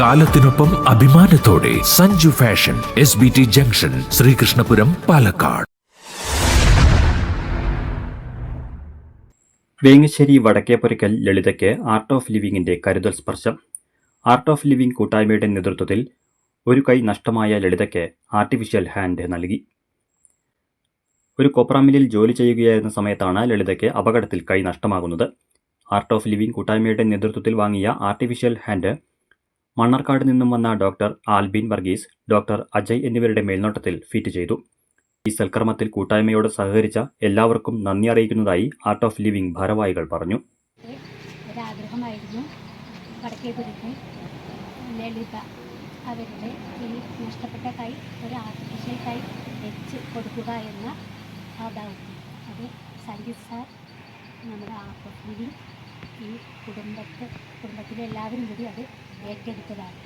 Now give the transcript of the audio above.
കാലത്തിനൊപ്പം അഭിമാനത്തോടെ Sanju fashion S B T junction Sreekrishnapuram Palakkad. Vengassery Vadakkepurakkal ലളിതയ്ക്ക് art of ലിവിങ്ങിന്റെ കരുതൽ സ്പർശം. ആർട്ട് ഓഫ് ലിവിംഗ് കൂട്ടായ്മയുടെ നേതൃത്വത്തിൽ ഒരു കൈ നഷ്ടമായ ലളിതയ്ക്ക് ആർട്ടിഫിഷ്യൽ ഹാൻഡ് നൽകി. ഒരു കൊപ്ര മില്ലിൽ ജോലി ചെയ്യുകയായിരുന്ന സമയത്താണ് ലളിതയ്ക്ക് അപകടത്തിൽ കൈ നഷ്ടമാകുന്നത്. ആർട്ട് ഓഫ് ലിവിംഗ് കൂട്ടായ്മയുടെ നേതൃത്വത്തിൽ വാങ്ങിയ ആർട്ടിഫിഷ്യൽ ഹാൻഡ് മണ്ണാർക്കാട് നിന്നും വന്ന ഡോക്ടർ ആൽബിൻ വർഗീസ് ഡോക്ടർ അജയ് എന്നിവരുടെ മേൽനോട്ടത്തിൽ ഫിറ്റ് ചെയ്തു. ഈ സൽക്കർമ്മത്തിൽ കൂട്ടായ്മയോട് സഹകരിച്ച എല്ലാവർക്കും നന്ദി അറിയിക്കുന്നതായി ആർട്ട് ഓഫ് ലിവിംഗ് ഭാരവാഹികൾ പറഞ്ഞു. ഒരാഗ്രഹമായിരുന്നു വടക്കേപുരത്ത് ലളിത അവരുടെ ഈ നഷ്ടപ്പെട്ട കൈ ഒരു ആർട്ടിഫിഷ്യൽ കൈ വെച്ച് കൊടുക്കുക എന്ന ആ ദൗത്യം അത് സഞ്ജിത് സാർ നമ്മുടെ ആർട്ട് ഓഫ് ലിവിങ് ഈ കുടുംബത്തെ കുടുംബത്തിലെ എല്ലാവരും കൂടി അത് ഏറ്റെടുത്തതാണ്.